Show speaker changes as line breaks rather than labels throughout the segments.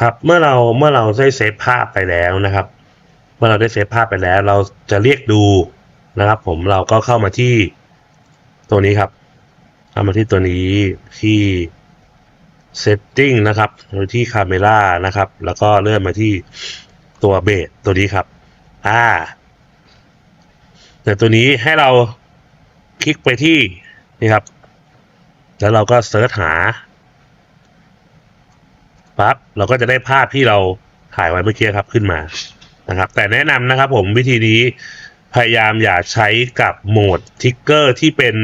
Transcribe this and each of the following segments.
ครับเมื่อเราเมื่อเราได้เซฟภาพไปแล้วนะครับ เมื่อเราได้เซฟภาพไปแล้ว เราจะเรียกดูนะครับ ผมเราก็เข้ามาที่ตัวนี้ครับ เข้ามาที่ตัวนี้ที่ setting นะครับที่ camera นะครับ แล้วก็เลื่อนมาที่ตัวเบสตัวนี้ครับอ่าแต่ตัวนี้ให้เราคลิกไปที่นี่ครับ แล้วเราก็เซิร์ชหา ปั๊บเราก็จะได้ภาพที่เราถ่ายไว้เมื่อกี้ครับขึ้นมานะครับ แต่แนะนำนะครับผมวิธีนี้พยายามอย่าใช้กับโหมดทิกเกอร์ที่เป็น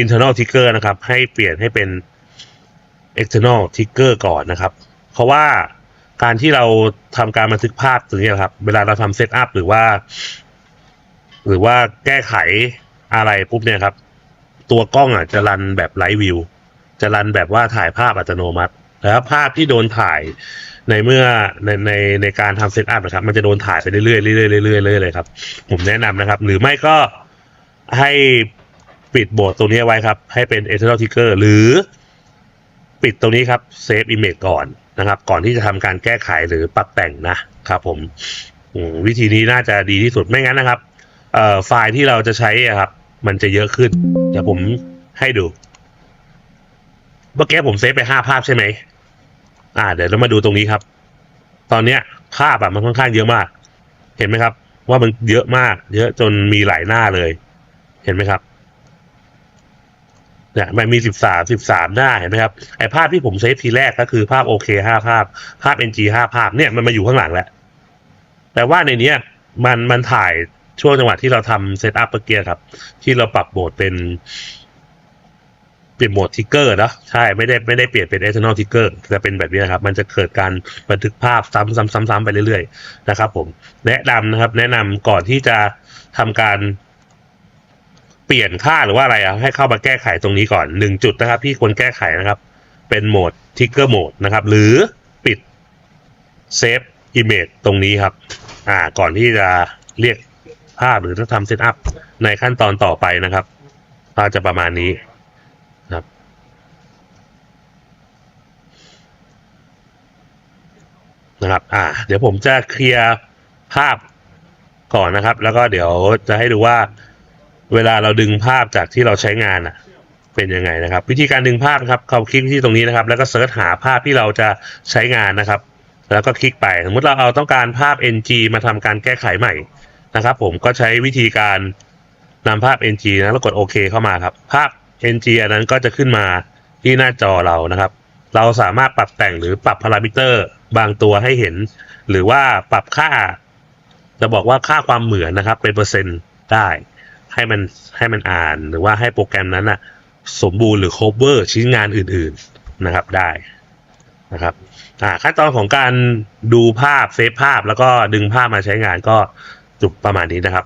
internal trigger นะครับ ให้เปลี่ยนให้เป็น external trigger ก่อนนะครับ เพราะว่าการที่เราทำการบันทึกภาพตรงนี้ครับ เวลาเราทำเซตอัพหรือว่า หรือว่าแก้ไขอะไรปุ๊บเนี่ยครับ ตัวกล้องอะจะรันแบบไลฟ์วิวจะรันแบบว่าถ่ายภาพอัตโนมัติ แล้วภาพที่โดนถ่ายในเมื่อในในในการทำเซตอัพนะครับ มันจะโดนถ่ายไปเรื่อยๆเรื่อยๆเรื่อยๆเรื่อยๆเลยครับ ผมแนะนำนะครับ หรือไม่ก็ให้ปิดโบทตรงนี้ไว้ครับ ให้เป็น eternal trigger หรือปิดตรงนี้ครับ save image ก่อนนะครับ ก่อนที่จะทำการแก้ไขหรือปรับแต่งนะครับ ผมวิธีนี้น่าจะดีที่สุดไม่งั้นนะครับไฟล์ที่เราจะใช้อะครับ มันจะเยอะขึ้นเดี๋ยวผมให้ดูเมื่อกี้ผมเซฟไปห้าภาพใช่ไหม อ่า เดี๋ยวเรามาดูตรงนี้ครับ ตอนเนี้ยภาพอะมันค่อนข้างเยอะมาก เห็นไหมครับ ว่ามันเยอะมาก เยอะจนมีหลายหน้าเลย เห็นไหมครับเนี่ยมันมีสิบสามสิบสามหน้าเห็นไหมครับไอภาพที่ผมเซฟทีแรกก็คือภาพโอเคห้าภาพ ภาพ NG ห้าภาพเนี่ยมันมาอยู่ข้างหลังแล้วแต่ว่าในเนี้ยมันมันถ่ายช่วงจังหวะที่เราทำเซตอัพเมื่อกี้ครับ ที่เราปรับโหมดเป็น เปลี่ยนโหมดทิกเกอร์นะใช่ไม่ได้ไม่ได้เปลี่ยนเป็น external trigger จะเป็นแบบนี้นะครับ มันจะเกิดการบันทึกภาพซ้ำซ้ำซ้ำซ้ำไปเรื่อยๆนะครับ ผมแนะนำนะครับ แนะนำก่อนที่จะทำการเปลี่ยนค่าหรือว่าอะไรอะให้เข้ามาแก้ไขตรงนี้ก่อนหนึ่งจุดนะครับ ที่ควรแก้ไขนะครับ เป็นโหมด trigger mode นะครับ หรือปิด save image ตรงนี้ครับ อ่า ก่อนที่จะเรียกภาพหรือถ้าทำเซตอัพในขั้นตอนต่อไปนะครับก็จะประมาณนี้ นะครับ นะครับ อ่า เดี๋ยวผมจะเคลียร์ภาพก่อนนะครับ แล้วก็เดี๋ยวจะให้ดูว่าเวลาเราดึงภาพจากที่เราใช้งานอะ เป็นยังไงนะครับ วิธีการดึงภาพครับเขาคลิกที่ตรงนี้นะครับ แล้วก็เสิร์ชหาภาพที่เราจะใช้งานนะครับ แล้วก็คลิกไปสมมติเราเอาต้องการภาพ NG มาทำการแก้ไขใหม่นะครับ ผมก็ใช้วิธีการนำภาพ NG นะแล้วกดโอเคเข้ามาครับ ภาพ NG อันนั้นก็จะขึ้นมาที่หน้าจอเรานะครับ เราสามารถปรับแต่งหรือปรับพารามิเตอร์บางตัวให้เห็น หรือว่าปรับค่า จะบอกว่าค่าความเหมือนนะครับ เป็นเปอร์เซ็นต์ได้ให้มันให้มันอ่านหรือว่าให้โปรแกรมนั้นอะสมบูรณ์หรือ cover ชิ้นงานอื่นๆนะครับได้นะครับขั้นตอนของการดูภาพเซฟภาพแล้วก็ดึงภาพมาใช้งานก็จบประมาณนี้นะครับ